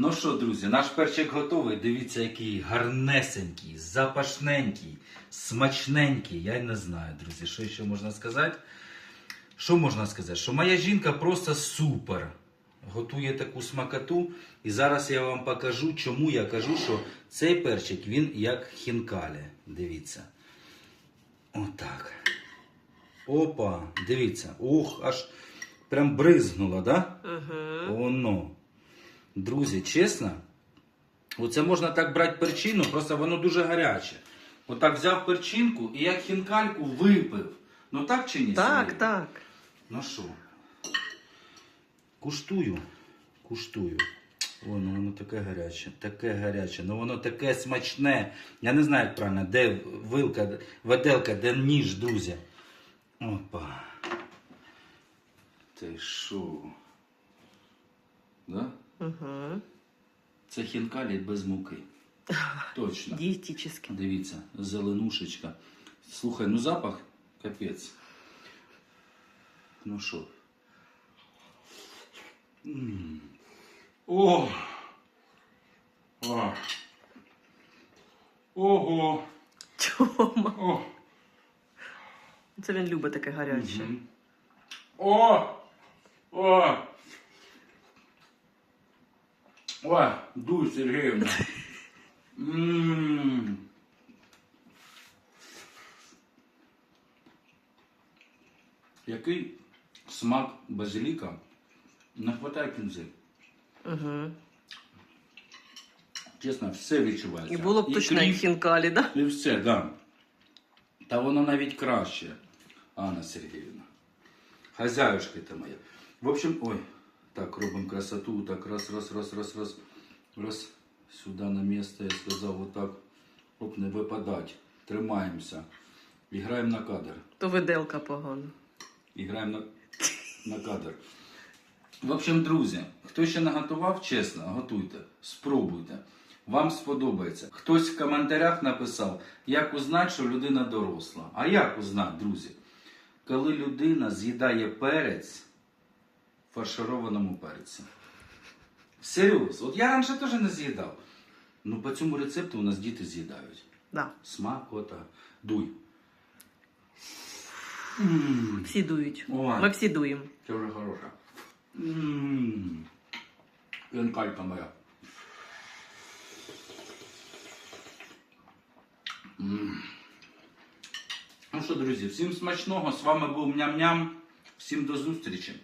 Ну що, друзі, наш перчик готовий. Дивіться, який гарнесенький, запашненький, смачненький. Я не знаю, друзі, що ще можна сказати. Що можна сказати? Що моя жінка просто супер. Готує таку смакоту. І зараз я вам покажу, чому я кажу, що цей перчик він як хінкалі. Дивіться. Отак. Опа, дивіться. Ух, аж прям бризнуло, да? Угу. Воно. Друзі, чесно, оце можна так брати перчину, просто воно дуже гаряче. Отак взяв перчинку і як хінкальку випив. Ну так чи ні? Так, Сергій? так. Ну що? Куштую. Куштую. Воно, воно таке гаряче, таке гаряче, ну воно таке смачне. Я не знаю, як правильно, де вилка, веделка, де ніж, друзі. Опа. Ти що? Да? Угу. Це хінкалі без муки. Точно. Дієтически. Дивіться, зеленушечка. Слухай, ну запах капець. Ну що? М. О! О! Ого! Чома. О! Це він любить таке гаряче. Мгм. О! О! О! Дуй, Сергіївна! М. Який смак базиліка не хватає кінзи. Угу. Чесно, все відчувається. І було б точно як хінкалі, да? І все, так. Да. Та воно навіть краще, Анна Сергіївна. Хазяюшки ти моя. В общем, ой, так, робимо красоту, так, раз, раз, раз, раз, раз, раз, сюди на місце, я сказав, отак, оп, не випадать. Тримаємося. І граємо на кадр. То виделка погана. І граємо на, на кадр. В общем, друзі, хто ще не готував, чесно, готуйте, спробуйте. Вам сподобається. Хтось в коментарях написав, як узнати, що людина доросла. А як узнати, друзі? Коли людина з'їдає перець фаршированому перці. Серйоз, от я раніше теж не з'їдав. Ну по цьому рецепту у нас діти з'їдають. Да. Смакота. Дуй. Всі дують. Ой. Ми всі дуємо. Це вже хороша. Ммм. Янкалька моя. М. Ну що, друзі, всім смачного. З вами був Ням-Ням. Всім до зустрічі.